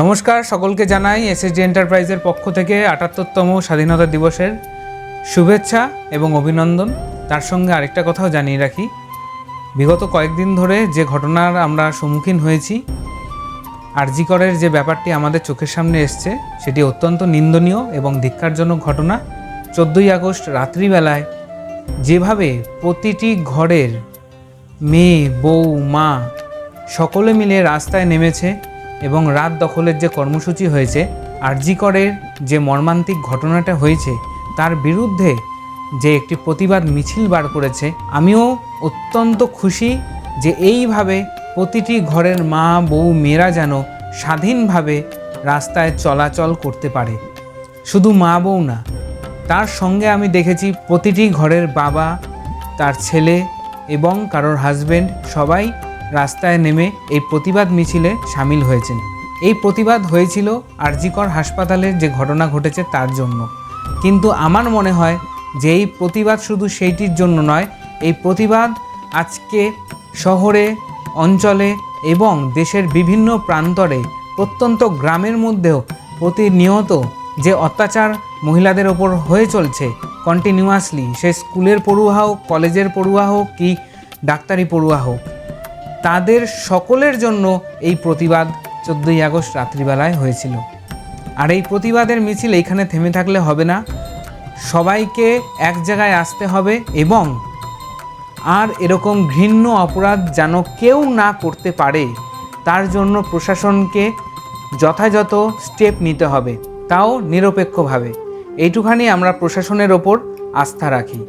নমস্কার, সকলকে জানাই এসএসডি এন্টারপ্রাইজের পক্ষ থেকে আটাত্তরতম স্বাধীনতা দিবসের শুভেচ্ছা এবং অভিনন্দন। তার সঙ্গে আরেকটা কথাও জানিয়ে রাখি। বিগত কয়েকদিন ধরে যে ঘটনার আমরা সম্মুখীন হয়েছি, আরজিকরের যে ব্যাপারটি আমাদের চোখের সামনে এসছে, সেটি অত্যন্ত নিন্দনীয় এবং ধিক্কারজনক ঘটনা। চোদ্দোই আগস্ট রাত্রিবেলায় যেভাবে প্রতিটি ঘরের মেয়ে, বউ, মা সকলে মিলে রাস্তায় নেমেছে এবং রাত দখলের যে কর্মসূচি হয়েছে, আরজিকরের যে মর্মান্তিক ঘটনাটা হয়েছে, তার বিরুদ্ধে যে একটি প্রতিবাদ মিছিল বার করেছে, আমিও অত্যন্ত খুশি যে এইভাবে প্রতিটি ঘরের মা, বউ, মেয়েরা যেন স্বাধীনভাবে রাস্তায় চলাচল করতে পারে। শুধু মা, বউ না, তার সঙ্গে আমি দেখেছি প্রতিটি ঘরের বাবা, তার ছেলে এবং কারোর হাজবেন্ড সবাই রাস্তায় নেমে এই প্রতিবাদ মিছিলে সামিল হয়েছেন। এই প্রতিবাদ হয়েছিল আরজিকর হাসপাতালের যে ঘটনা ঘটেছে তার জন্য। কিন্তু আমার মনে হয় যে এই প্রতিবাদ শুধু সেইটির জন্য নয়, এই প্রতিবাদ আজকে শহরে, অঞ্চলে এবং দেশের বিভিন্ন প্রান্তরে, প্রত্যন্ত গ্রামের মধ্যেও প্রতিনিয়ত যে অত্যাচার মহিলাদের ওপর হয়ে চলছে কন্টিনিউয়াসলি সে স্কুলের পড়ুয়া হোক, কলেজের পড়ুয়া হোক, কি ডাক্তারি পড়ুয়া হোক তাদের সকলের জন্য এই প্রতিবাদ চোদ্দোই আগস্ট রাত্রিবেলায় হয়েছিল। আর এই প্রতিবাদের মিছিল এইখানে থেমে থাকলে হবে না। সবাইকে এক জায়গায় আসতে হবে এবং আর এরকম ঘৃণ্য অপরাধ যেন কেউ না করতে পারে, তার জন্য প্রশাসনকে যথাযথ স্টেপ নিতে হবে, তাও নিরপেক্ষভাবে। এইটুখানি আমরা প্রশাসনের ওপর আস্থা রাখি।